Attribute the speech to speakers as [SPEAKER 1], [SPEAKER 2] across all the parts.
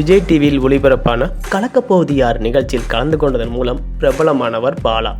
[SPEAKER 1] விஜய் டிவியில் ஒளிபரப்பான கலக்கப்போவது யார் நிகழ்ச்சியில் கலந்து கொண்டதன் மூலம் பிரபலமானவர் பாலா.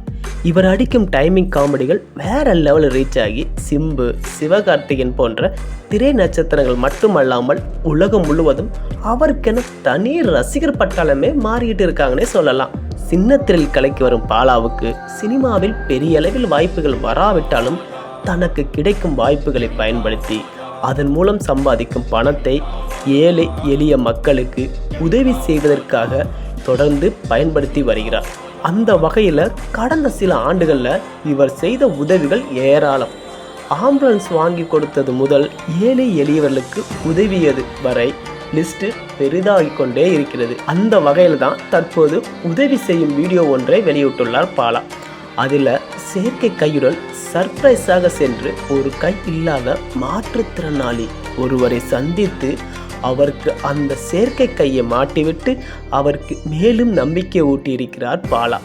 [SPEAKER 1] இவர் அடிக்கும் டைமிங் காமெடிகள் வேற லெவல் ரீச் ஆகி சிம்பு சிவகார்த்திகேயன் போன்ற திரை நட்சத்திரங்கள் மட்டுமல்லாமல் உலகம் முழுவதும் அவருக்கென தனி ரசிகர் பட்டாளமே மாறிட்டு இருக்காங்கன்னே சொல்லலாம். சின்னத்திரில் கலைக்கு வரும் பாலாவுக்கு சினிமாவில் பெரிய அளவில் வாய்ப்புகள் வராவிட்டாலும் தனக்கு கிடைக்கும் வாய்ப்புகளை பயன்படுத்தி அதன் மூலம் சம்பாதிக்கும் பணத்தை ஏழை எளிய மக்களுக்கு உதவி செய்வதற்காக தொடர்ந்து பயன்படுத்தி வருகிறார். அந்த வகையில் கடந்த சில ஆண்டுகளில் இவர் செய்த உதவிகள் ஏராளம். ஆம்புலன்ஸ் வாங்கி கொடுத்தது முதல் ஏழை எளியவர்களுக்கு உதவியது வரை லிஸ்ட்டு பெரிதாகிக் கொண்டே இருக்கிறது. அந்த வகையில் தான் தற்போது உதவி செய்யும் வீடியோ ஒன்றை வெளியிட்டுள்ளார் பாலா. அதில் செயற்கை கையுடன் சர்ப்ரைஸாக சென்று ஒரு கை இல்லாத மாற்றுத்திறனாளி ஒருவரை சந்தித்து அவருக்கு அந்த செயற்கை கையை மாட்டிவிட்டு அவருக்கு மேலும் நம்பிக்கை ஊட்டியிருக்கிறார் பாலா.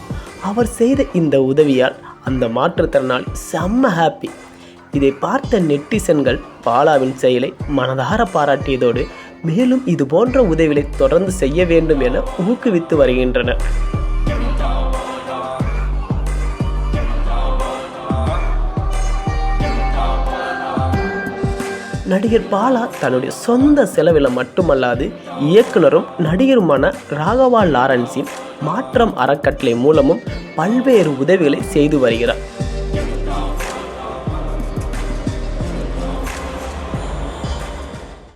[SPEAKER 1] அவர் செய்த இந்த உதவியால் அந்த மாற்றுத்திறனாளி செம்ம ஹாப்பி. இதை பார்த்த நெட்டிசன்கள் பாலாவின் செயலை மனதார பாராட்டியதோடு மேலும் இது போன்ற உதவிகளை தொடர்ந்து செய்ய வேண்டும் என ஊக்குவித்து வருகின்றனர். நடிகர் பாலா தன்னுடைய சொந்த செலவில் மட்டுமல்லாது இயக்குனரும் நடிகருமான ராகவா லாரன்ஸின் மாற்றம் அறக்கட்டளை மூலமும் பல்வேறு உதவிகளை செய்து வருகிறார்.